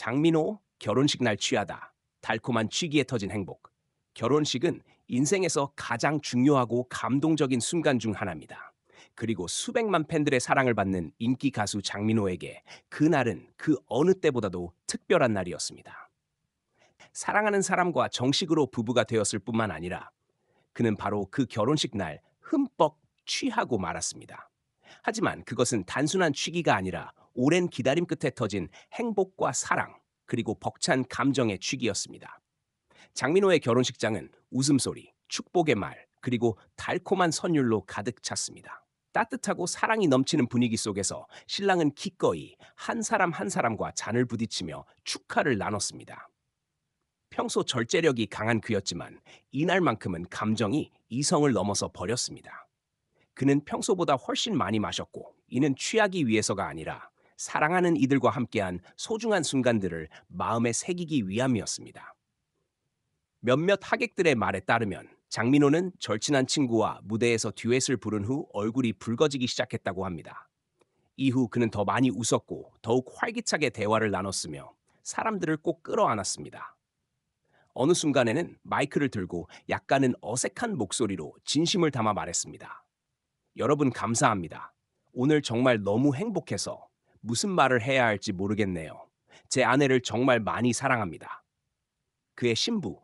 장민호 결혼식 날 취하다. 달콤한 취기에 터진 행복. 결혼식은 인생에서 가장 중요하고 감동적인 순간 중 하나입니다. 그리고 수백만 팬들의 사랑을 받는 인기 가수 장민호에게 그날은 그 어느 때보다도 특별한 날이었습니다. 사랑하는 사람과 정식으로 부부가 되었을 뿐만 아니라 그는 바로 그 결혼식 날 흠뻑 취하고 말았습니다. 하지만 그것은 단순한 취기가 아니라 오랜 기다림 끝에 터진 행복과 사랑, 그리고 벅찬 감정의 취기였습니다. 장민호의 결혼식장은 웃음소리, 축복의 말, 그리고 달콤한 선율로 가득 찼습니다. 따뜻하고 사랑이 넘치는 분위기 속에서 신랑은 기꺼이 한 사람 한 사람과 잔을 부딪히며 축하를 나눴습니다. 평소 절제력이 강한 그였지만 이날만큼은 감정이 이성을 넘어서 버렸습니다. 그는 평소보다 훨씬 많이 마셨고 이는 취하기 위해서가 아니라 사랑하는 이들과 함께한 소중한 순간들을 마음에 새기기 위함이었습니다. 몇몇 하객들의 말에 따르면 장민호는 절친한 친구와 무대에서 듀엣을 부른 후 얼굴이 붉어지기 시작했다고 합니다. 이후 그는 더 많이 웃었고 더욱 활기차게 대화를 나눴으며 사람들을 꼭 끌어안았습니다. 어느 순간에는 마이크를 들고 약간은 어색한 목소리로 진심을 담아 말했습니다. 여러분 감사합니다. 오늘 정말 너무 행복해서 무슨 말을 해야 할지 모르겠네요. 제 아내를 정말 많이 사랑합니다. 그의 신부,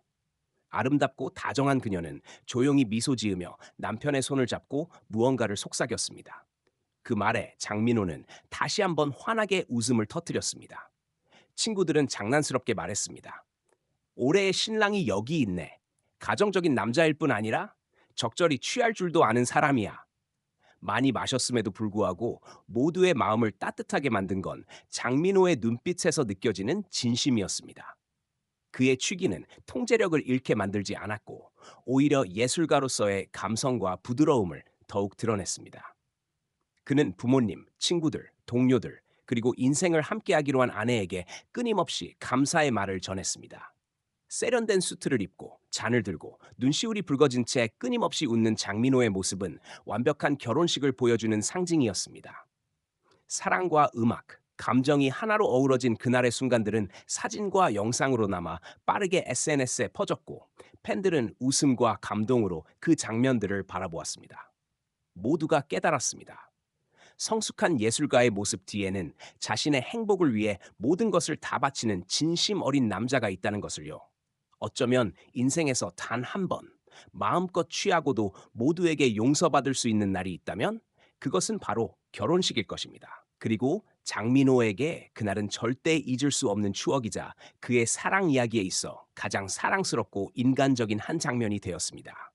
아름답고 다정한 그녀는 조용히 미소 지으며 남편의 손을 잡고 무언가를 속삭였습니다. 그 말에 장민호는 다시 한번 환하게 웃음을 터뜨렸습니다. 친구들은 장난스럽게 말했습니다. 올해의 신랑이 여기 있네. 가정적인 남자일 뿐 아니라 적절히 취할 줄도 아는 사람이야. 많이 마셨음에도 불구하고 모두의 마음을 따뜻하게 만든 건 장민호의 눈빛에서 느껴지는 진심이었습니다. 그의 취기는 통제력을 잃게 만들지 않았고 오히려 예술가로서의 감성과 부드러움을 더욱 드러냈습니다. 그는 부모님, 친구들, 동료들, 그리고 인생을 함께하기로 한 아내에게 끊임없이 감사의 말을 전했습니다. 세련된 수트를 입고 잔을 들고 눈시울이 붉어진 채 끊임없이 웃는 장민호의 모습은 완벽한 결혼식을 보여주는 상징이었습니다. 사랑과 음악, 감정이 하나로 어우러진 그날의 순간들은 사진과 영상으로 남아 빠르게 SNS에 퍼졌고 팬들은 웃음과 감동으로 그 장면들을 바라보았습니다. 모두가 깨달았습니다. 성숙한 예술가의 모습 뒤에는 자신의 행복을 위해 모든 것을 다 바치는 진심 어린 남자가 있다는 것을요. 어쩌면 인생에서 단 한 번 마음껏 취하고도 모두에게 용서받을 수 있는 날이 있다면 그것은 바로 결혼식일 것입니다. 그리고 장민호에게 그날은 절대 잊을 수 없는 추억이자 그의 사랑 이야기에 있어 가장 사랑스럽고 인간적인 한 장면이 되었습니다.